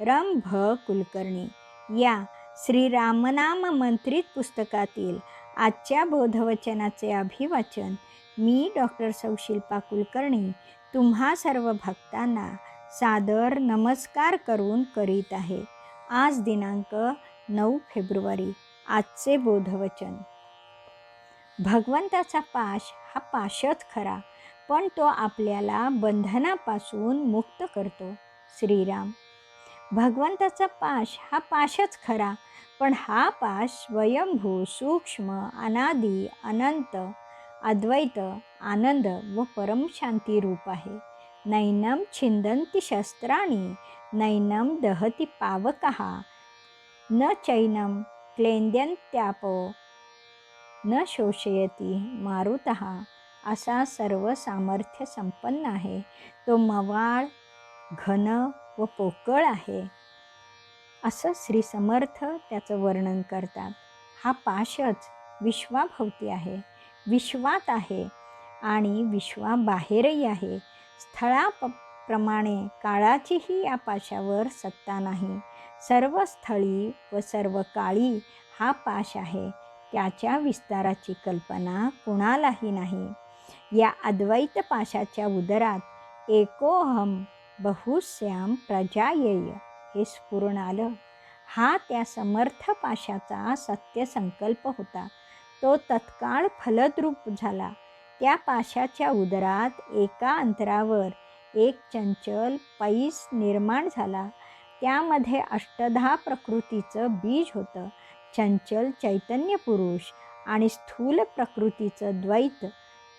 रम भ कुलकर्णी. या श्री रामनाम मंत्रित पुस्तकातील आजच्या बोधवचनाचे अभिवाचन मी डॉक्टर सौशिल्पा कुलकर्णी तुम्हा सर्व भक्तांना सादर नमस्कार करून करीत आहे. आज दिनांक नऊ फेब्रुवारी आजचे बोधवचन. भगवंताचा पाश हा पाशच खरा पण तो आपल्याला बंधनापासून मुक्त करतो. श्रीराम भगवंताचा पाश हा पाशच खरा पण हा पाश स्वयंभू सूक्ष्म अनादी अनंत अद्वैत आनंद व परमशांती रूप आहे. नैनम छिंदंती शस्त्राणी नैनम दहती पावकः। न चैनम क्लेन्द्यंत्यापो न शोषयती मारुतः। असा सर्व सामर्थ्य संपन्न आहे. तो मवाळ घन व पोकळ आहे. असं श्री समर्थ त्याचं वर्णन करतात. हा पाशच विश्वाभोवती आहे. विश्वात आहे आणि विश्वाबाहेरही आहे. स्थळा प प्रमाणे काळाचीही या पाशावर सत्ता नाही. सर्व स्थळी व सर्व काळी हा पाश आहे. त्याच्या विस्ताराची कल्पना कुणालाही नाही. या अद्वैत पाशाच्या उदरात एकोहम बहुश्याम प्रजायेय हे स्फुरण आलं. हा त्या समर्थ पाशाचा सत्य संकल्प होता. तो तत्काळ फलद्रूप झाला. त्या पाशाच्या उदरात एका अंतरावर एक चंचल पैस निर्माण झाला. त्यामध्ये अष्टधा प्रकृतीचं बीज होतं. चंचल चैतन्य पुरुष आणि स्थूल प्रकृतीचं द्वैत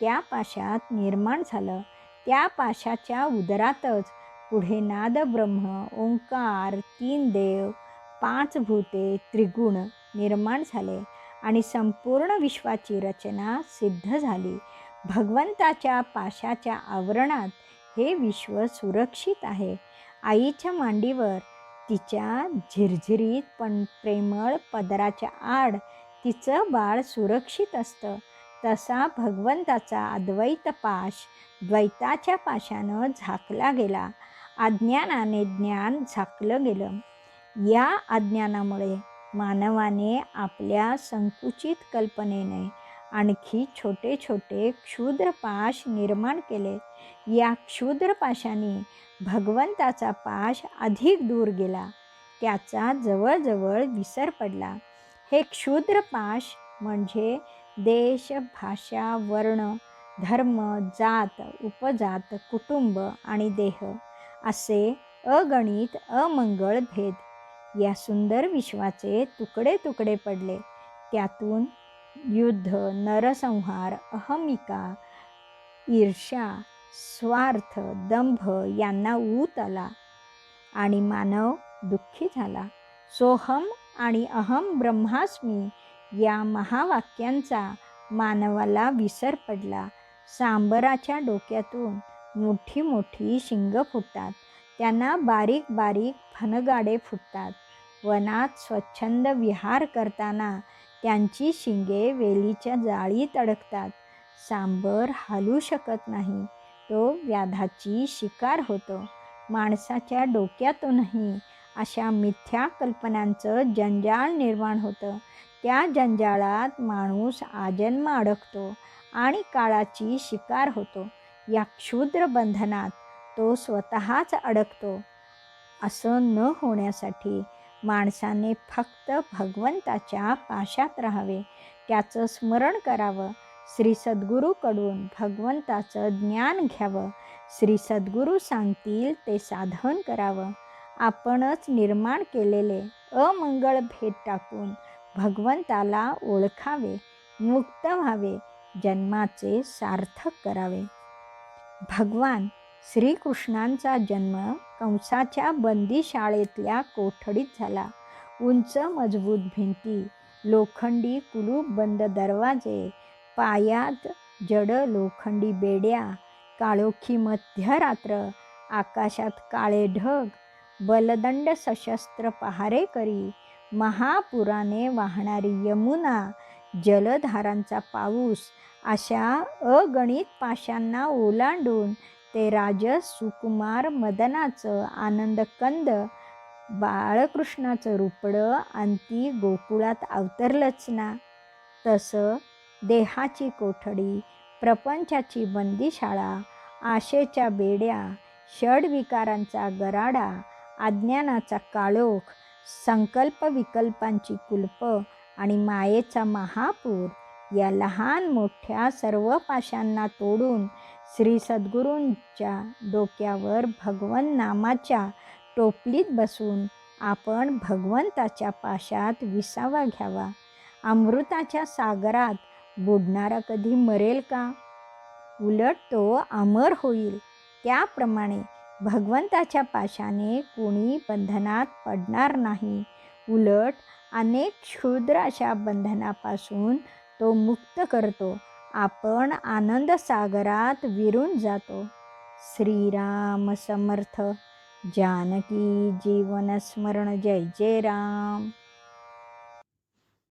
त्या पाशात निर्माण झालं. त्या पाशाच्या उदरातच पुढे नाद ब्रह्म ओंकार तीन देव पाच भूते त्रिगुण निर्माण झाले आणि संपूर्ण विश्वाची रचना सिद्ध झाली. भगवंताच्या पाशाच्या आवरणात हे विश्व सुरक्षित आहे. आईच्या मांडीवर तिच्या झिरझिरीत पण प्रेमळ पदराच्या आड तिचं बाळ सुरक्षित असतं. तसा भगवंताचा अद्वैत पाश द्वैताच्या पाशानं झाकला गेला. अज्ञानाने ज्ञान झाकलं गेलं. या अज्ञानामुळे मानवाने आपल्या संकुचित कल्पनेने आणखी छोटे छोटे क्षुद्रपाश निर्माण केले. या क्षुद्रपाशाने भगवंताचा पाश अधिक दूर गेला. त्याचा जवळजवळ विसर पडला. हे क्षुद्रपाश म्हणजे देश भाषा वर्ण धर्म जात उपजात कुटुंब आणि देह. असे अगणित अमंगळ भेद. या सुंदर विश्वाचे तुकडे तुकडे पडले. त्यातून युद्ध नरसंहार अहमिका ईर्ष्या स्वार्थ दंभ यांना ऊत आला आणि मानव दुःखी झाला. सोहम आणि अहम ब्रह्मास्मी या महावाक्यांचा मानवाला विसर पडला. सांबराच्या डोक्यातून मोठी मोठी शिंग फुटतात. त्यांना बारीक बारीक फनगाडे फुटतात. वनात स्वच्छंद विहार करताना त्यांची शिंगे वेलीच्या जाळीत अडकतात. सांबर हालू शकत नाही. तो व्याधाची शिकार होतो. माणसाच्या डोक्यातूनही अशा मिथ्या कल्पनांचं जंजाळ निर्माण होतं. त्या जंजाळात माणूस आजन्म अडकतो आणि काळाची शिकार होतो. या क्षुद्र बंधनात तो स्वतःच अडकतो. असं न होण्यासाठी माणसाने फक्त भगवंताच्या पाशात राहावे. त्याचं स्मरण करावं. श्री सद्गुरूकडून भगवंताचं ज्ञान घ्यावं. श्री सद्गुरू सांगतील ते साधन करावं. आपणच निर्माण केलेले अमंगळ भेद टाकून भगवंताला ओळखावे मुक्त व्हावे जन्माचे सार्थक करावे. भगवान श्रीकृष्णांचा जन्म कंसाच्या बंदीशाळेतल्या कोठडीत झाला. उंच मजबूत भिंती लोखंडी कुलूपबंद दरवाजे पायात जड लोखंडी बेड्या काळोखी मध्यरात्र आकाशात काळे ढग बलदंड सशस्त्र पहारेकरी महापुराने वाहणारी यमुना जलधारांचा पाऊस अशा अगणित पाशांना ओलांडून ते राज सुकुमार मदनाचं आनंदकंद बाळकृष्णाचं रुपडं अंती गोकुळात अवतरलंच ना. तसं देहाची कोठडी प्रपंचाची बंदीशाळा आशेच्या बेड्या षडविकारांचा गराडा अज्ञानाचा काळोख संकल्प विकल्पांची कुलपं आणि मायेचा महापूर या लहान मोठ्या सर्व पाशांना तोडून श्री सद्गुरूंच्या डोक्यावर भगवन नामाच्या टोपलीत बसून आपण भगवंताच्या पाशात विसावा घ्यावा. अमृताच्या सागरात बुडणारा कधी मरेल का? उलट तो अमर होईल. त्याप्रमाणे भगवंताच्या पाशाने कोणी बंधनात पडणार नाही. उलट अनेक क्षुद्र अशा बंधनापासून तो मुक्त करतो. आपण आनंद सागरात विरून जातो. श्रीराम समर्थ. जानकी जीवन स्मरण. जय जय राम.